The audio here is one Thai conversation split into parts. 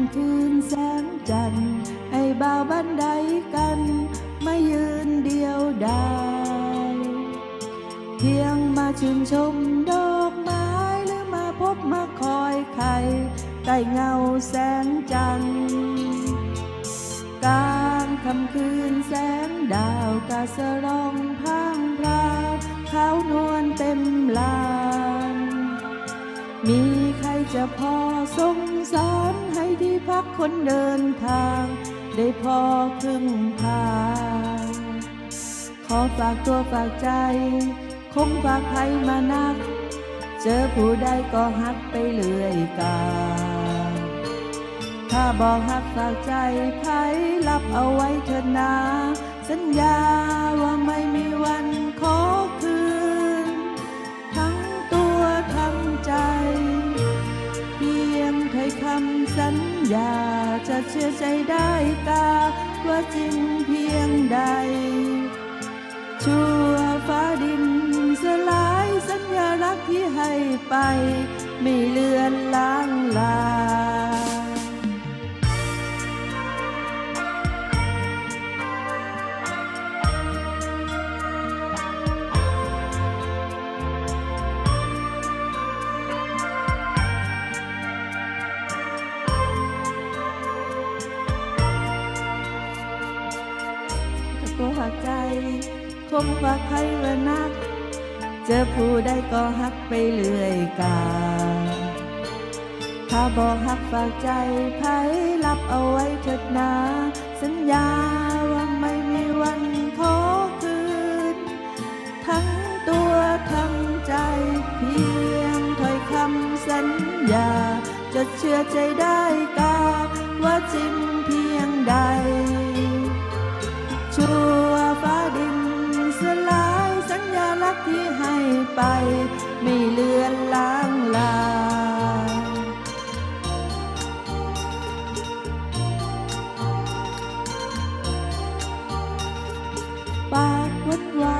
ำคืนแสงจันทร์ให้บ่าวบันไดกันไมายืนเดียวดายเพียงมาชื่นชมดอกไม้หรือมาพบมาคอยใครใต้เงาแสงจันทร์กลางค่ำคืนแสงดาวกาสรองพรางพราวขาวนวลเต็มลานมี จะพอสงสารให้ที่พักคนเดินทาง ได้พอครึ่งทางขอฝากตัวฝากใจ คงฝากใครมานัก เจอผู้ใดก็ฮักไปเรื่อยกา ถ้าบอกฮักฝากใจไผรับเอาไว้เถิดนา สัญญา สัญญาจะเชื่อใจได้กาว่าจริงเพียงใด ชั่วฟ้าดินสลายสัญญารักที่ให้ไป ไม่เลือนลา ตัวหักใจคงฝากใครไว้นัก เจอผู้ใดก็ฮักไปเรื่อยกาถ้าบอกฮักฝากใจไผรับเอาไว้เถิดนาสัญญาว่าไม่มีวันขอคืน ทั้งตัวทั้งใจเพียงถ้อยคำสัญญา จะเชื่อใจได้กาว่าจริงเพียงใด what was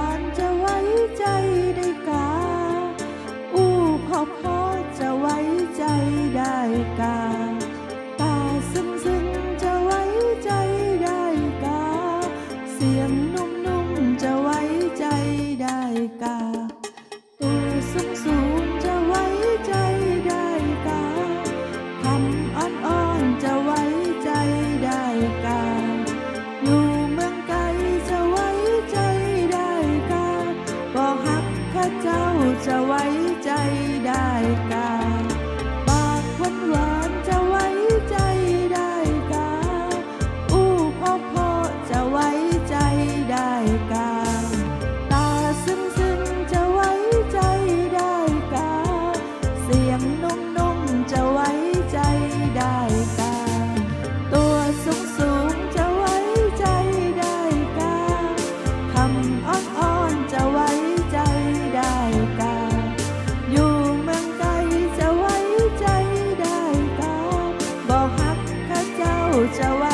เอาไว้ 不在外